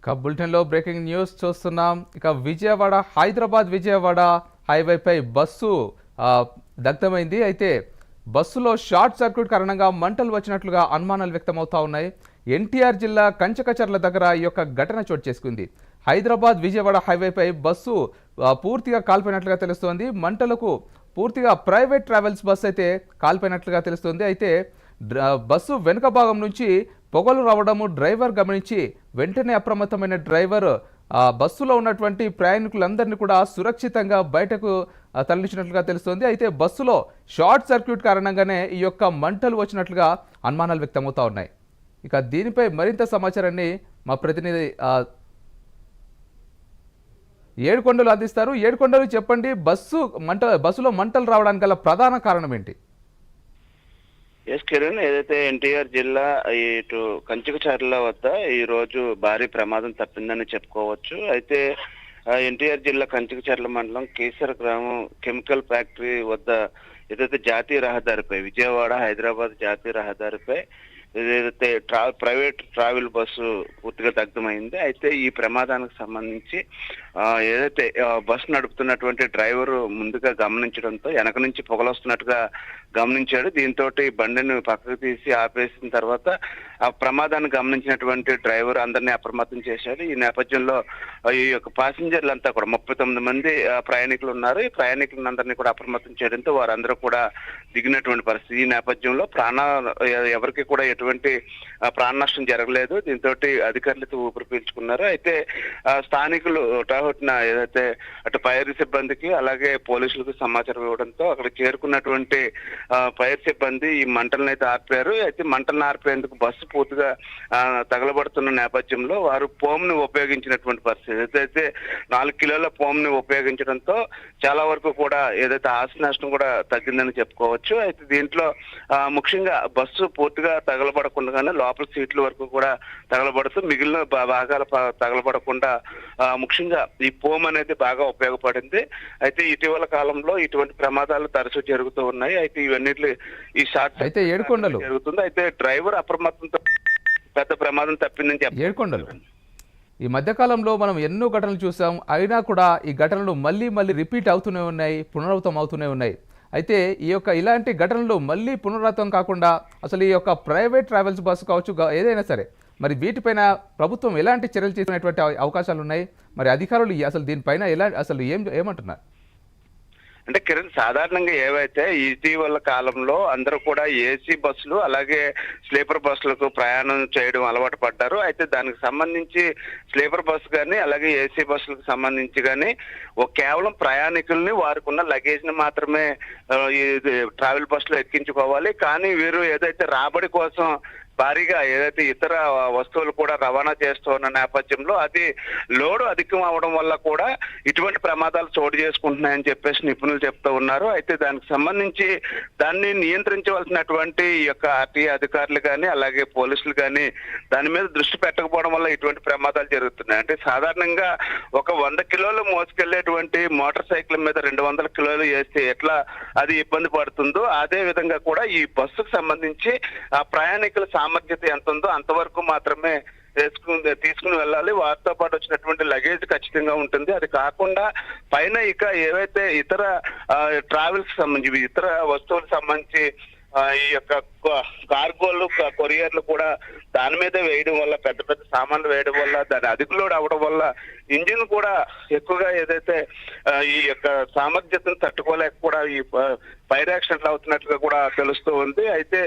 ఇక బులెటిన్లో breaking news చూస్తున్నాం. ఇక విజయవాడ హైదరాబాద్ విజయవాడ హైవేపై బస్సు దగ్ధమైంది. అయితే బస్సులో షార్ట్ సర్క్యూట్ కారణంగా మంటలు వచ్చినట్లుగా అనుమానాలు వ్యక్తమవుతా ఉన్నాయి. ఎన్టీఆర్ జిల్లా కంచకచర్ల దగ్గర ఈ యొక్క ఘటన చోటు చేసుకుంది. హైదరాబాద్ విజయవాడ హైవేపై బస్సు పూర్తిగా కాల్పోయినట్లుగా తెలుస్తోంది. మంటలకు పూర్తిగా ప్రైవేట్ ట్రావెల్స్ బస్సు అయితే కాల్పోయినట్లుగా తెలుస్తుంది. అయితే డ్ర- బస్సు వెనుక భాగం నుంచి పొగలు రావడము డ్రైవర్ గమనించి వెంటనే అప్రమత్తమైన డ్రైవర్ ఆ బస్సులో ఉన్నటువంటి ప్రయాణికులందరినీ కూడా సురక్షితంగా బయటకు తరలించినట్లుగా తెలుస్తోంది. అయితే బస్సులో షార్ట్ సర్క్యూట్ కారణంగానే ఈ యొక్క మంటలు వచ్చినట్లుగా అనుమానాలు వ్యక్తమవుతా ఉన్నాయి. ఇక దీనిపై మరింత సమాచారాన్ని మా ప్రతినిధి ఏడుకొండలు అందిస్తారు. ఏడుకొండలు చెప్పండి బస్సు మంట బస్సులో మంటలు రావడానికి గల ప్రధాన కారణం ఏంటి? ఎస్ కిరణ్ ఏదైతే ఎన్టీఆర్ జిల్లా ఇటు కంచుకచర్ల వద్ద ఈ రోజు భారీ ప్రమాదం తప్పిందని చెప్పుకోవచ్చు అయితే ఎన్టీఆర్ జిల్లా కంచుకచర్ల మండలం కేసర గ్రామం కెమికల్ ఫ్యాక్టరీ వద్ద ఏదైతే జాతీయ రహదారిపై విజయవాడ హైదరాబాద్ జాతీయ రహదారిపై ఏదైతే ట్రా ప్రైవేట్ ట్రావెల్ బస్సు పూర్తిగా దగ్ధమైంది అయితే ఈ ప్రమాదానికి సంబంధించి ఏదైతే బస్ నడుపుతున్నటువంటి డ్రైవర్ ముందుగా గమనించడంతో వెనక నుంచి పొగలొస్తున్నట్టుగా గమనించాడు. దీంతో బండిని పక్కకు తీసి ఆపేసిన తర్వాత ఆ ప్రమాదాన్ని గమనించినటువంటి డ్రైవర్ అందరినీ అప్రమత్తం చేశాడు. ఈ నేపథ్యంలో ఈ యొక్క ప్యాసింజర్లు అంతా కూడా ముప్పై తొమ్మిది మంది ప్రయాణికులు ఉన్నారు. ఈ ప్రయాణికులందరినీ కూడా అప్రమత్తం చేయడంతో వారందరూ కూడా దిగినటువంటి పరిస్థితి. ఈ నేపథ్యంలో ప్రాణ ఎవరికి కూడా ఎటువంటి ప్రాణ నష్టం జరగలేదు. దీంతో అధికారులతో ఊపిరి పీల్చుకున్నారు. అయితే ఆ, స్థానికులు హుటాహుటిన ఏదైతే అటు ఫైర్ సిబ్బందికి అలాగే పోలీసులకు సమాచారం ఇవ్వడంతో అక్కడ చేరుకున్నటువంటి ఫైర్ సిబ్బంది ఈ మంటలను అయితే ఆర్పారు. అయితే మంటలను ఆర్పేందుకు బస్సు పూర్తిగా తగలబడుతున్న నేపథ్యంలో వారు పోమ్ని ఉపయోగించినటువంటి పరిస్థితి. ఏదైతే నాలుగు కిలోల పోమ్ని ఉపయోగించడంతో చాలా వరకు కూడా ఏదైతే ఆస్తి నష్టం కూడా తగ్గిందని చెప్పుకోవచ్చు. అయితే దీంట్లో ముఖ్యంగా బస్సు పూర్తిగా తగలబడకుండానే లోపల సీట్ల వరకు కూడా తగలబడుతూ మిగిలిన భాగాలు తగలబడకుండా ముఖ్యంగా ఈ పోమ్ అనేది బాగా ఉపయోగపడింది. అయితే ఇటీవల కాలంలో ఇటువంటి ప్రమాదాలు తరచూ జరుగుతూ ఉన్నాయి. అయితే ఇవన్నీ ఈ షార్ట్ అయితే ఏడుకొండలు. జరుగుతుంది. అయితే డ్రైవర్ అప్రమత్తంతో పెద్ద ప్రమాదం తప్పిందని చెప్పారు. ఏడుకొండలు. ఈ మధ్యకాలంలో మనం ఎన్నో ఘటనలు చూసాం. అయినా కూడా ఈ ఘటనలు మళ్ళీ మళ్ళీ రిపీట్ అవుతూనే ఉన్నాయి పునరావృతం అవుతూనే ఉన్నాయి. అయితే ఈ యొక్క ఇలాంటి ఘటనలు మళ్ళీ పునరావృతం కాకుండా అసలు ఈ యొక్క ప్రైవేట్ ట్రావెల్స్ బస్సు కావచ్చు ఏదైనా సరే మరి వీటిపైన ప్రభుత్వం ఎలాంటి చర్యలు తీసుకునేటువంటి అవ- అవకాశాలు ఉన్నాయి మరి అధికారులు అసలు దీనిపైన ఎలా అసలు ఏం ఏమంటున్నారు? అంటే కిరణ్ సాధారణంగా ఏవైతే ఇటీవల కాలంలో అందరూ కూడా ఏసీ బస్సులు అలాగే స్లీపర్ బస్సులకు ప్రయాణం చేయడం అలవాటు పడ్డారు. అయితే దానికి సంబంధించి స్లీపర్ బస్సు కానీ అలాగే ఏసీ బస్సులకు సంబంధించి కానీ కేవలం ప్రయాణికుల్ని వారికి ఉన్న లగేజ్ని మాత్రమే ఈ ట్రావెల్ బస్సులో ఎక్కించుకోవాలి. కానీ వీరు ఏదైతే రాబడి కోసం భారీగా ఏదైతే ఇతర వస్తువులు కూడా రవాణా చేస్తున్న నేపథ్యంలో అది లోడు అధికం అవడం వల్ల కూడా ఇటువంటి ప్రమాదాలు చోటు చేసుకుంటున్నాయని చెప్పేసి నిపుణులు చెప్తూ ఉన్నారు. అయితే దానికి సంబంధించి దాన్ని నియంత్రించవలసినటువంటి ఈ యొక్క ఆర్టీఐ అధికారులు కానీ అలాగే పోలీసులు కానీ దాని మీద దృష్టి పెట్టకపోవడం వల్ల ఇటువంటి ప్రమాదాలు జరుగుతున్నాయి. అంటే సాధారణంగా ఒక వంద కిలోలు మోసుకెళ్ళేటువంటి మోటార్ సైకిల్ మీద రెండు వందల కిలోలు వేస్తే ఎట్లా అది ఇబ్బంది పడుతుందో అదే విధంగా కూడా ఈ బస్సుకు సంబంధించి ఆ ప్రయాణికుల సామర్థ్యత ఎంత ఉందో అంతవరకు మాత్రమే వేసుకుని తీసుకుని వెళ్ళాలి. వారితో పాటు వచ్చినటువంటి లగేజ్ ఖచ్చితంగా ఉంటుంది. అది కాకుండా పైన ఇక ఏవైతే ఇతర ట్రావెల్స్ సంబంధించి ఇతర వస్తువులకు సంబంధించి ఈ యొక్క కార్గోలు కొరియర్లు కూడా దాని మీదే వేయడం వల్ల పెద్ద పెద్ద సామాన్లు వేయడం వల్ల దాని అధిక లోడ్ అవడం వల్ల ఇంజిన్ కూడా ఎక్కువగా ఏదైతే ఈ యొక్క సామర్థ్యతను తట్టుకోలేక కూడా ఈ ఫైర్ యాక్సిడెంట్లు అవుతున్నట్లుగా కూడా తెలుస్తూ ఉంది. అయితే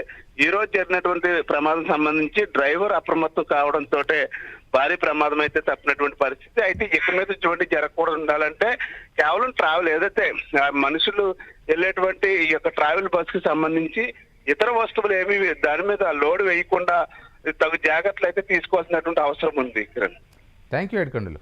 ఈ రోజు జరిగినటువంటి ప్రమాదం సంబంధించి డ్రైవర్ అప్రమత్తం కావడంతో భారీ ప్రమాదం అయితే తప్పినటువంటి పరిస్థితి. అయితే ఇక మీద ఇటువంటి జరగకూడదు ఉండాలంటే కేవలం ట్రావెల్ ఏదైతే మనుషులు వెళ్ళేటువంటి ఈ యొక్క ట్రావెల్ బస్కి సంబంధించి ఇతర వస్తువులు ఏమి దాని మీద లోడ్ వేయకుండా తగు జాగ్రత్తలు అయితే తీసుకోవాల్సినటువంటి అవసరం ఉంది కిరణ్. Thank you Yedukondalu